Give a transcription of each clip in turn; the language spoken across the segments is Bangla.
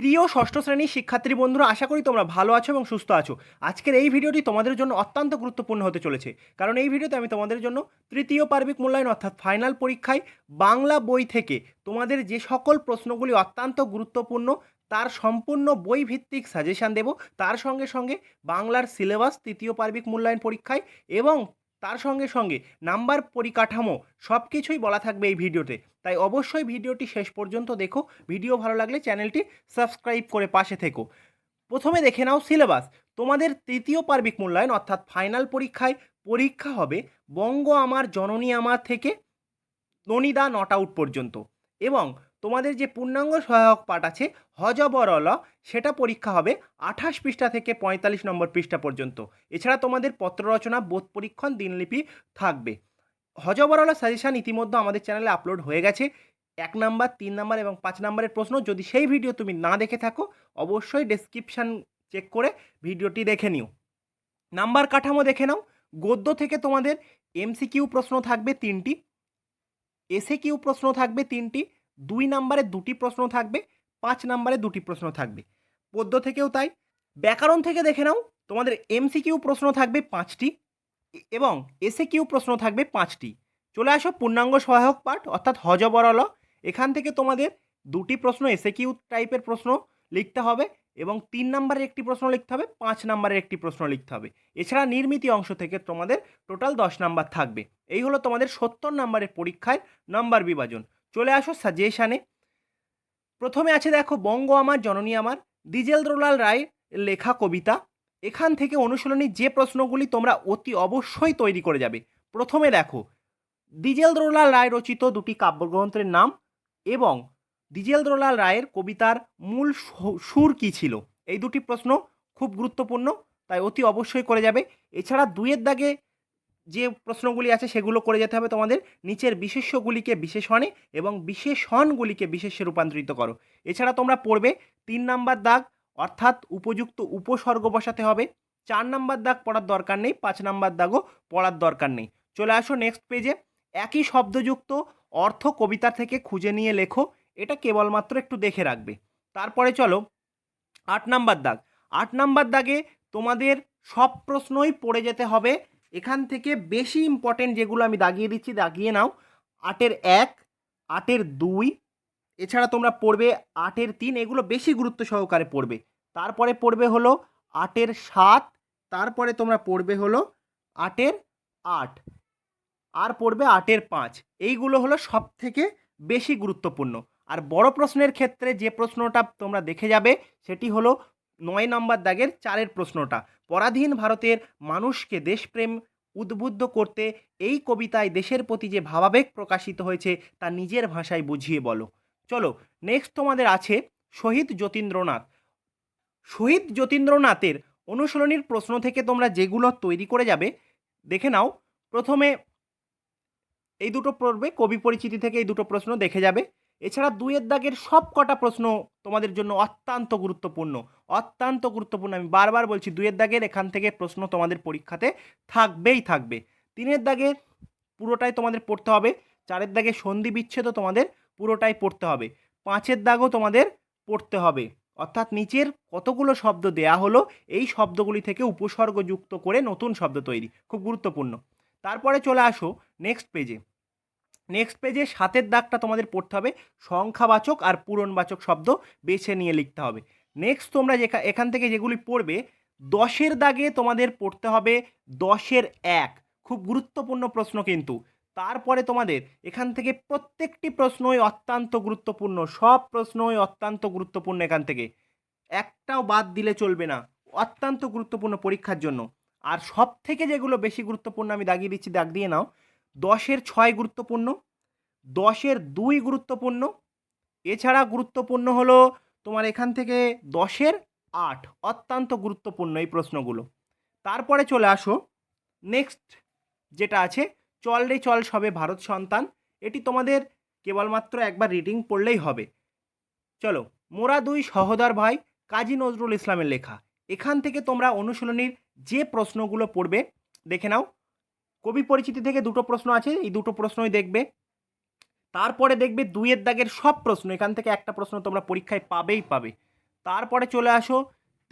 প্রিয় ষষ্ঠ শ্রেণির শিক্ষার্থী বন্ধুরা, আশা করি তোমরা ভালো আছো এবং সুস্থ আছো। আজকের এই ভিডিওটি তোমাদের জন্য অত্যন্ত গুরুত্বপূর্ণ হতে চলেছে। কারণ এই ভিডিওতে আমি তোমাদের জন্য তৃতীয় পার্বিক মূল্যায়ন অর্থাৎ ফাইনাল পরীক্ষায় বাংলা বই থেকে তোমাদের যে সকল প্রশ্নগুলি অত্যন্ত গুরুত্বপূর্ণ, তার সম্পূর্ণ বই ভিত্তিক সাজেশান দেব। তার সঙ্গে সঙ্গে বাংলার সিলেবাস তৃতীয় পার্বিক মূল্যায়ন পরীক্ষায় এবং তার সঙ্গে সঙ্গে নাম্বার পরিকাঠামো সব কিছুই বলা থাকবে এই ভিডিওতে। তাই অবশ্যই ভিডিওটি শেষ পর্যন্ত দেখো। ভিডিও ভালো লাগলে চ্যানেলটি সাবস্ক্রাইব করে পাশে থেকো। প্রথমে দেখে নাও সিলেবাস। তোমাদের তৃতীয় পার্বিক মূল্যায়ন অর্থাৎ ফাইনাল পরীক্ষায় পরীক্ষা হবে বঙ্গ আমার জননী আমার থেকে ননিদা নট আউট পর্যন্ত। এবং তোমাদের যে পূর্ণাঙ্গ সহায়ক পাঠ আছে, হজবরল, সেটা পরীক্ষা হবে আঠাশ পৃষ্ঠা থেকে পঁয়তাল্লিশ নম্বর পৃষ্ঠা পর্যন্ত। এছাড়া তোমাদের পত্র রচনা বোধ পরীক্ষণ, দিনলিপি থাকবে। হজবরলা সাজেশান ইতিমধ্যে আমাদের চ্যানেলে আপলোড হয়ে গেছে। এক নাম্বার, তিন নাম্বার এবং পাঁচ নাম্বারের প্রশ্ন। যদি সেই ভিডিও তুমি না দেখে থাকো, অবশ্যই ডেসক্রিপশান চেক করে ভিডিওটি দেখে নিও। নাম্বার কাঠামো দেখে নাও। গদ্য থেকে তোমাদের এমসিকিউ প্রশ্ন থাকবে তিনটি। এসে কিউ প্রশ্ন থাকবে তিনটি। দুই নাম্বারে দুটি প্রশ্ন থাকবে, পাঁচ নাম্বারে দুটি প্রশ্ন থাকবে। পদ্য থেকেও তাই। ব্যাকরণ থেকে দেখে নাও, তোমাদের এমসিকিউ প্রশ্ন থাকবে পাঁচটি এবং এসে কিউ প্রশ্ন থাকবে পাঁচটি। চলে আসো পূর্ণাঙ্গ সহায়ক পাঠ, অর্থাৎ হজবরল এখান থেকে তোমাদের দুটি প্রশ্ন এসে কিউ টাইপের প্রশ্ন লিখতে হবে এবং তিন নাম্বারের একটি প্রশ্ন লিখতে হবে, পাঁচ নাম্বারের একটি প্রশ্ন লিখতে হবে। এছাড়া নির্মিতি অংশ থেকে তোমাদের টোটাল দশ নাম্বার থাকবে। এই হলো তোমাদের সত্তর নাম্বারের পরীক্ষায় নাম্বার বিভাজন। চলে আসো সাজেশানে প্রথমে আছে দেখো, বঙ্গ আমার, জননী আমার। দ্বিজেন্দ্রলাল রায়ের লেখা কবিতা। এখান থেকে অনুশীলনী যে প্রশ্নগুলি তোমরা অতি অবশ্যই তৈরি করে যাবে। প্রথমে দেখো, দ্বিজেন্দ্রলাল রায় রচিত দুটি কাব্যগ্রন্থের নাম এবং দ্বিজেন্দ্রলাল রায়ের কবিতার মূল সুর কী ছিল? এই দুটি প্রশ্ন খুব গুরুত্বপূর্ণ, তাই অতি অবশ্যই করে যাবে। এছাড়া দুইয়ের দাগে যে প্রশ্নগুলি আছে সেগুলো করে যেতে হবে তোমাদের নিচের বিশেষ্যগুলিকে বিশেষণে এবং বিশেষণগুলিকে বিশেষে রূপান্তরিত করো। এছাড়া তোমরা পড়বে তিন নাম্বার দাগ, অর্থাৎ উপযুক্ত উপসর্গ বসাতে হবে। চার নাম্বার দাগ পড়ার দরকার নেই, পাঁচ নাম্বার দাগও পড়ার দরকার নেই। চলে আসো নেক্সট পেজে একই শব্দযুক্ত অর্থ কবিতা থেকে খুঁজে নিয়ে লেখো, এটা কেবলমাত্র একটু দেখে রাখবে। তারপরে চলো, আট নাম্বার দাগ। আট নাম্বার দাগে তোমাদের সব প্রশ্নই পড়ে যেতে হবে এখান থেকে বেশি ইম্পর্টেন্ট যেগুলো আমি দাগিয়ে দিচ্ছি, দাগিয়ে নাও। আটের এক, আটের দুই, এছাড়া তোমরা পড়বে আটের তিন, এগুলো বেশি গুরুত্ব সহকারে পড়বে। তারপরে পড়বে হলো আটের সাত, তারপরে তোমরা পড়বে হলো আটের আট, আর পড়বে আটের পাঁচ। এইগুলো হলো সব থেকে বেশি গুরুত্বপূর্ণ। আর বড় প্রশ্নের ক্ষেত্রে যে প্রশ্নটা তোমরা দেখে যাবে, সেটি হলো নয় নম্বর দাগের চারের প্রশ্নটা। পরাধীন ভারতের মানুষকে দেশপ্রেম উদ্বুদ্ধ করতে এই কবিতায় দেশের প্রতি যে ভাবাবেগ প্রকাশিত হয়েছে তা নিজের ভাষায় বুঝিয়ে বলো। চলো নেক্সট তোমাদের আছে শহীদ যতীন্দ্রনাথ। শহীদ যতীন্দ্রনাথের অনুশীলনীর প্রশ্ন থেকে তোমরা যেগুলো তৈরি করে যাবে, দেখে নাও। প্রথমে এই দুটো পড়বে কবি পরিচিতি থেকে এই দুটো প্রশ্ন দেখে যাবে। এছাড়া দুয়ের দাগের সব কটা প্রশ্ন তোমাদের জন্য অত্যন্ত গুরুত্বপূর্ণ। অত্যন্ত গুরুত্বপূর্ণ, আমি বারবার বলছি দুয়ের দাগের এখান থেকে প্রশ্ন তোমাদের পরীক্ষাতে থাকবেই থাকবে। তিনের দাগে পুরোটাই তোমাদের পড়তে হবে, চারের দাগে সন্ধি বিচ্ছেদও তোমাদের পুরোটাই পড়তে হবে। পাঁচের দাগও তোমাদের পড়তে হবে। অর্থাৎ নিচের কতগুলো শব্দ দেয়া হলো, এই শব্দগুলি থেকে উপসর্গ যুক্ত করে নতুন শব্দ তৈরি। খুব গুরুত্বপূর্ণ। তারপরে চলে আসো নেক্সট পেজে নেক্সট পেজে সাতের দাগটা তোমাদের পড়তে হবে। সংখ্যাবাচক আর পূরণবাচক শব্দ বেছে নিয়ে লিখতে হবে। নেক্সট তোমরা যেখা, এখান থেকে যেগুলি পড়বে, দশের দাগে তোমাদের পড়তে হবে দশের এক। খুব গুরুত্বপূর্ণ প্রশ্ন কিন্তু। তারপরে তোমাদের এখান থেকে প্রত্যেকটি প্রশ্নই অত্যন্ত গুরুত্বপূর্ণ। সব প্রশ্নই অত্যন্ত গুরুত্বপূর্ণ এখান থেকে। একটাও বাদ দিলে চলবে না। অত্যন্ত গুরুত্বপূর্ণ পরীক্ষার জন্য। আর সব থেকে যেগুলো বেশি গুরুত্বপূর্ণ আমি দাগিয়ে দিচ্ছি, দাগ দিয়ে নাও। দশের ছয় গুরুত্বপূর্ণ, দশের দুই গুরুত্বপূর্ণ, এছাড়া গুরুত্বপূর্ণ হলো তোমার এখান থেকে দশের আট, অত্যন্ত গুরুত্বপূর্ণ এই প্রশ্নগুলো। তারপরে চলে আসো নেক্সট যেটা আছে, চল রে চল সবে ভারত সন্তান, এটি তোমাদের কেবলমাত্র একবার রিডিং পড়লেই হবে। চলো, মোরা দুই সহদর ভাই কাজী নজরুল ইসলামের লেখা, এখান থেকে তোমরা অনুশীলনীর যে প্রশ্নগুলো পড়বে, দেখে নাও। কবি পরিচিতি থেকে দুটো প্রশ্ন আছে, এই দুটো প্রশ্নই দেখবে। তারপরে দেখবে দুইয়ের দাগের সব প্রশ্ন, এখান থেকে একটা প্রশ্ন তোমরা পরীক্ষায় পাবেই পাবে। তারপরে চলে আসো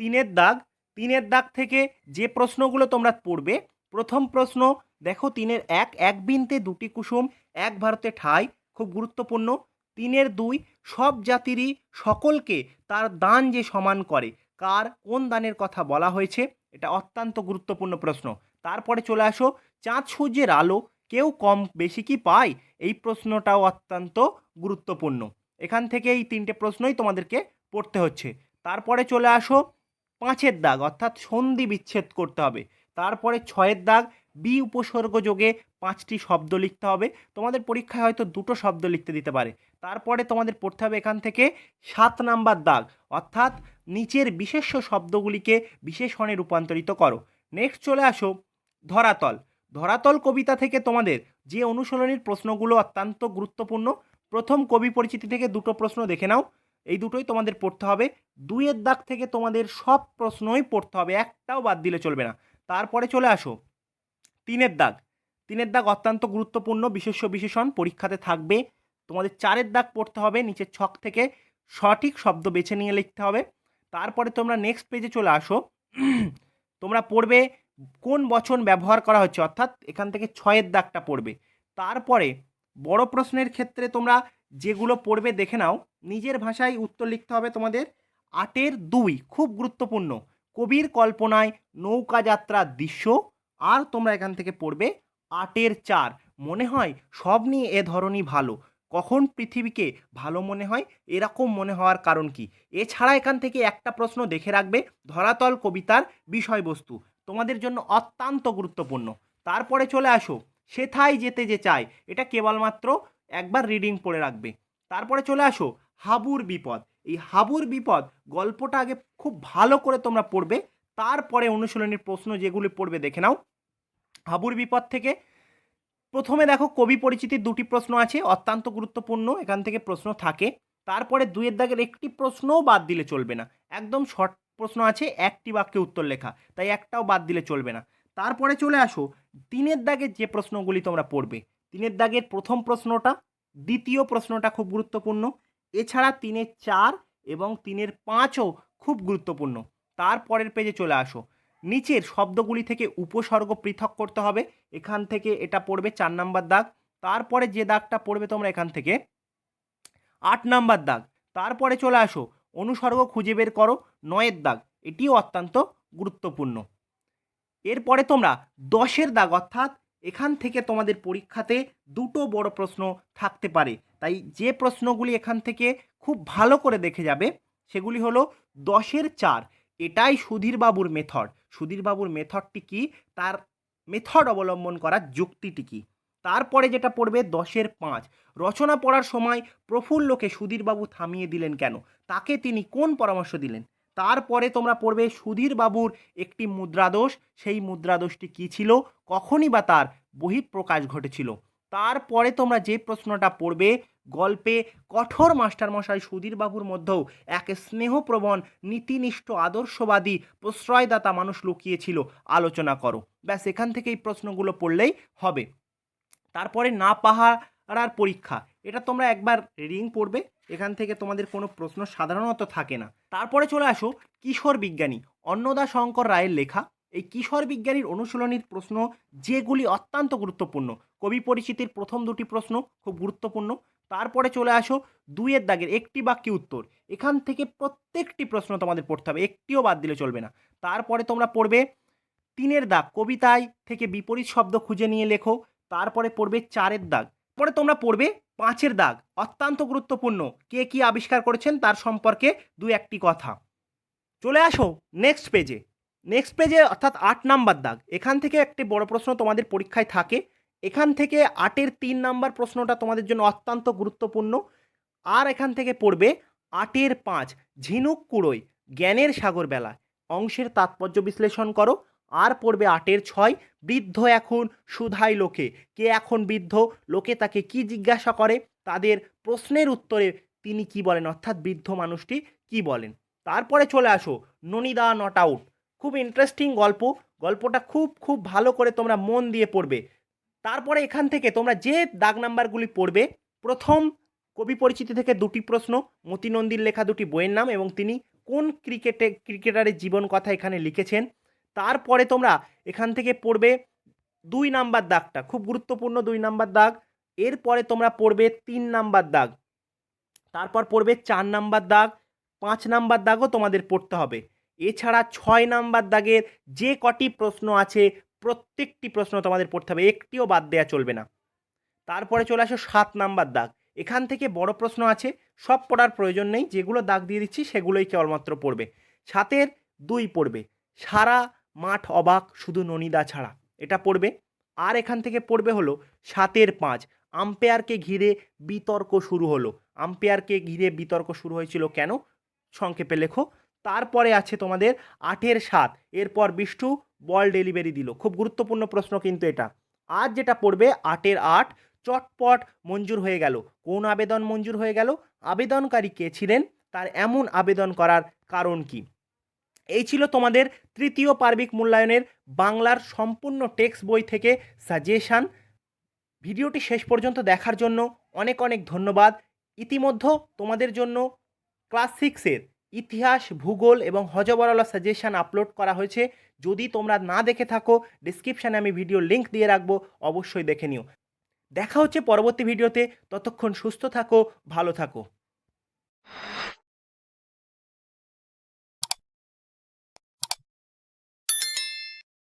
তিনের দাগ। তিনের দাগ থেকে যে প্রশ্নগুলো তোমরা পড়বে, প্রথম প্রশ্ন, দেখো তিনের এক এক বিনতে দুটি কুসুম, এক ভারতে ঠাই, খুব গুরুত্বপূর্ণ। তিনের দুই, সব জাতিরই সকলকে তার দান যে সমান করে, কার, কোন দানের কথা বলা হয়েছে, এটা অত্যন্ত গুরুত্বপূর্ণ প্রশ্ন। তারপরে চলে আসো চাঁদ সূর্যের আলো কেউ কম বেশি কি পায়? এই প্রশ্নটাও অত্যন্ত গুরুত্বপূর্ণ। এখান থেকে এই তিনটে প্রশ্নই তোমাদেরকে পড়তে হচ্ছে। তারপরে চলে আসো পাঁচের দাগ, অর্থাৎ সন্ধি বিচ্ছেদ করতে হবে। তারপরে ছয়ের দাগ বি উপসর্গ যোগে পাঁচটি শব্দ লিখতে হবে। তোমাদের পরীক্ষায় হয়তো দুটো শব্দ লিখতে দিতে পারে। তারপরে তোমাদের পড়তে হবে এখান থেকে সাত নাম্বার দাগ, অর্থাৎ নিচের বিশেষ্য শব্দগুলিকে বিশেষণে রূপান্তরিত করো। নেক্সট চলে আসো ধরাতল। ধরাতল কবিতা থেকে তোমাদের যে অনুশীলনীর প্রশ্নগুলো অত্যন্ত গুরুত্বপূর্ণ, প্রথম কবি পরিচিতি থেকে দুটো প্রশ্ন দেখে নাও। এই দুটোই তোমাদের পড়তে হবে। দুইয়ের দাগ থেকে তোমাদের সব প্রশ্নই পড়তে হবে, একটাও বাদ দিলে চলবে না। তারপরে চলে আসো। তিনের দাগ। তিনের দাগ অত্যন্ত গুরুত্বপূর্ণ, বিশেষ্য বিশেষণ, পরীক্ষাতে থাকবে। তোমাদের চারের দাগ পড়তে হবে, নিচের ছক থেকে সঠিক শব্দ বেছে নিয়ে লিখতে হবে। তারপরে তোমরা নেক্সট পেজে চলে আসো। তোমরা পড়বে কোন বচন ব্যবহার করা হচ্ছে? অর্থাৎ এখান থেকে ছয়ের দাগটা পড়বে। তারপরে বড় প্রশ্নের ক্ষেত্রে তোমরা যেগুলো পড়বে দেখে নাও। নিজের ভাষায় উত্তর লিখতে হবে তোমাদের। আটের দুই, খুব গুরুত্বপূর্ণ। কবির কল্পনায় নৌকা যাত্রার দৃশ্য। আর তোমরা এখান থেকে পড়বে আটের চার। মনে হয় সব নিয়ে এ ধরনই ভালো। কখন পৃথিবীকে ভালো মনে হয়? এরকম মনে হওয়ার কারণ কি? এছাড়া এখান থেকে একটা প্রশ্ন দেখে রাখবে ধরাতল কবিতার বিষয়বস্তু। তোমাদের জন্য অত্যন্ত গুরুত্বপূর্ণ। তারপরে চলে আসো, সেথায় যেতে যে চায়, এটা কেবলমাত্র একবার রিডিং পড়ে রাখবে। তারপরে চলে আসো, হাবুর বিপদ। এই হাবুর বিপদ গল্পটা আগে খুব ভালো করে তোমরা পড়বে, তারপরে অনুশীলনীর প্রশ্ন যেগুলি পড়বে দেখে নাও। হাবুর বিপদ থেকে প্রথমে দেখো, কবি পরিচিতির দুটি প্রশ্ন আছে, অত্যন্ত গুরুত্বপূর্ণ, এখান থেকে প্রশ্ন থাকে। তারপরে দুইয়ের দাগের একটি প্রশ্নও বাদ দিলে চলবে না। একদম শর্ট প্রশ্ন আছে, একটি বাক্যে উত্তর লেখা, তাই একটাও বাদ দিলে চলবে না। তারপরে চলে আসো তিনের দাগের যে প্রশ্নগুলি তোমরা পড়বে। তিনের দাগের প্রথম প্রশ্নটা, দ্বিতীয় প্রশ্নটা খুব গুরুত্বপূর্ণ। এছাড়া তিনের চার এবং তিনের পাঁচও খুব গুরুত্বপূর্ণ। তারপরের পেজে চলে আসো। নিচের শব্দগুলি থেকে উপসর্গ পৃথক করতে হবে। এখান থেকে এটা পড়বে চার নাম্বার দাগ। তারপরে যে দাগটা পড়বে তোমরা এখান থেকে আট নাম্বার দাগ। তারপরে চলে আসো অনুসর্গ খুঁজে বের করো, নয়ের দাগ, এটিও অত্যন্ত গুরুত্বপূর্ণ। এরপরে তোমরা দশের দাগ, অর্থাৎ এখান থেকে তোমাদের পরীক্ষাতে দুটো বড় প্রশ্ন থাকতে পারে। তাই যে প্রশ্নগুলি এখান থেকে খুব ভালো করে দেখে যাবে, সেগুলি হলো দশের চার, এটাই সুধীরবাবুর মেথড। সুধীরবাবুর মেথডটি কি? তার মেথড অবলম্বন করার যুক্তিটি কী? তারপরে যেটা পড়বে দশের পাঁচ, রচনা পড়ার সময় প্রফুল্লকে সুধীরবাবু থামিয়ে দিলেন কেন? তাকে তিনি কোন পরামর্শ দিলেন? তারপরে তোমরা পড়বে সুধীরবাবুর একটি মুদ্রাদোষ। সেই মুদ্রাদোষটি কী ছিল? কখনই বা তার বহিঃপ্রকাশ ঘটেছিল। তারপরে তোমরা যে প্রশ্নটা পড়বে, গল্পে কঠোর মাস্টারমশাই সুধীরবাবুর মধ্যেও এক স্নেহপ্রবণ, নীতিনিষ্ঠ, আদর্শবাদী, প্রশ্রয়দাতা মানুষ লুকিয়েছিল। আলোচনা করো। ব্যাস, এখান থেকে এই প্রশ্নগুলো পড়লেই হবে। তারপরে না পাহারার পরীক্ষা। এটা তোমরা একবার রিং পড়বে, এখান থেকে তোমাদের কোনো প্রশ্ন সাধারণত থাকে না। তারপরে চলে আসো কিশোর বিজ্ঞানী অন্নদা শঙ্কর রায়ের লেখা। এই কিশোর বিজ্ঞানীর অনুশীলনীর প্রশ্ন যেগুলি অত্যন্ত গুরুত্বপূর্ণ। কবি পরিচিতির প্রথম দুটি প্রশ্ন খুব গুরুত্বপূর্ণ। তারপরে চলে আসো দুইয়ের দাগের একটি বাক্যে উত্তর। এখান থেকে প্রত্যেকটি প্রশ্ন তোমাদের পড়তে হবে, একটিও বাদ দিলে চলবে না। তারপরে তোমরা পড়বে তিনের দাগ, কবিতায় থেকে বিপরীত শব্দ খুঁজে নিয়ে লেখো। তারপরে পড়বে চারের দাগ। পরে তোমরা পড়বে পাঁচের দাগ, অত্যন্ত গুরুত্বপূর্ণ। কে কি আবিষ্কার করেছেন তার সম্পর্কে দু একটি কথা। চলে আসো নেক্সট পেজে নেক্সট পেজে অর্থাৎ আট নাম্বার দাগ। এখান থেকে একটি বড় প্রশ্ন তোমাদের পরীক্ষায় থাকে। এখান থেকে আটের তিন নাম্বার প্রশ্নটা তোমাদের জন্য অত্যন্ত গুরুত্বপূর্ণ। আর এখান থেকে পড়বে আটের পাঁচ, ঝিনুক কুড়োয় জ্ঞানের সাগর বেলা অংশের তাৎপর্য বিশ্লেষণ করো। আর পড়বে আটের ছয়। বৃদ্ধ এখন সুধাই লোকে। কে এখন বৃদ্ধ? লোকে তাকে কি জিজ্ঞাসা করে? তাদের প্রশ্নের উত্তরে তিনি কি বলেন? অর্থাৎ বৃদ্ধ মানুষটি কি বলেন? তারপরে চলে আসো। ননিদা নট আউট খুব ইন্টারেস্টিং গল্প। গল্পটা খুব খুব ভালো করে তোমরা মন দিয়ে পড়বে। তারপরে এখান থেকে তোমরা যে দাগ নাম্বারগুলি পড়বে, প্রথম কবি পরিচিতি থেকে দুটি প্রশ্ন, মতিনন্দীর লেখা দুটি বইয়ের নাম এবং তিনি কোন ক্রিকেটে, ক্রিকেটারের জীবন কথা এখানে লিখেছেন? তারপরে তোমরা এখান থেকে পড়বে দুই নাম্বার দাগটা, খুব গুরুত্বপূর্ণ দুই নাম্বার দাগ। এরপরে তোমরা পড়বে তিন নাম্বার দাগ। তারপর পড়বে চার নাম্বার দাগ, পাঁচ নাম্বার দাগও তোমাদের পড়তে হবে। এছাড়া ছয় নাম্বার দাগের যে কটি প্রশ্ন আছে, প্রত্যেকটি প্রশ্ন তোমাদের পড়তে হবে, একটিও বাদ দেওয়া চলবে না। তারপরে চলে আসো সাত নাম্বার দাগ। এখান থেকে বড় প্রশ্ন আছে, সব পড়ার প্রয়োজন নেই, যেগুলো দাগ দিয়ে দিচ্ছি সেগুলোই কেবলমাত্র পড়বে। সাতের দুই পড়বে। সারা মাঠ অবাক, শুধু ননিদা ছাড়া। এটা পড়বে? আর এখান থেকে পড়বে হলো সাতের পাঁচ। আম্পায়ারকে ঘিরে বিতর্ক শুরু হলো। আম্পায়ারকে ঘিরে বিতর্ক শুরু হয়েছিল কেন? সংক্ষেপে লেখো। তারপরে আছে তোমাদের আটের সাত। এরপর বিষ্টু বল ডেলিভারি দিল। খুব গুরুত্বপূর্ণ প্রশ্ন কিন্তু এটা। আজ যেটা পড়বে আটের আট, চটপট মঞ্জুর হয়ে গেল। কোন আবেদন মঞ্জুর হয়ে গেল? আবেদনকারী কে ছিলেন? তার এমন আবেদন করার কারণ কি? এই ছিল তোমাদের তৃতীয় পার্বিক মূল্যায়নের বাংলার সম্পূর্ণ টেক্সট বই থেকে সাজেশান। ভিডিওটি শেষ পর্যন্ত দেখার জন্য অনেক অনেক ধন্যবাদ। ইতিমধ্যে তোমাদের জন্য ক্লাস সিক্সের ইতিহাস, ভূগোল এবং হজবরলা সাজেশান আপলোড করা হয়েছে। যদি তোমরা না দেখে থাকো ডিসক্রিপশানে আমি ভিডিও লিংক দিয়ে রাখব, অবশ্যই দেখে নিও। দেখা হচ্ছে পরবর্তী ভিডিওতে ততক্ষণ সুস্থ থাকো, ভালো থাকো।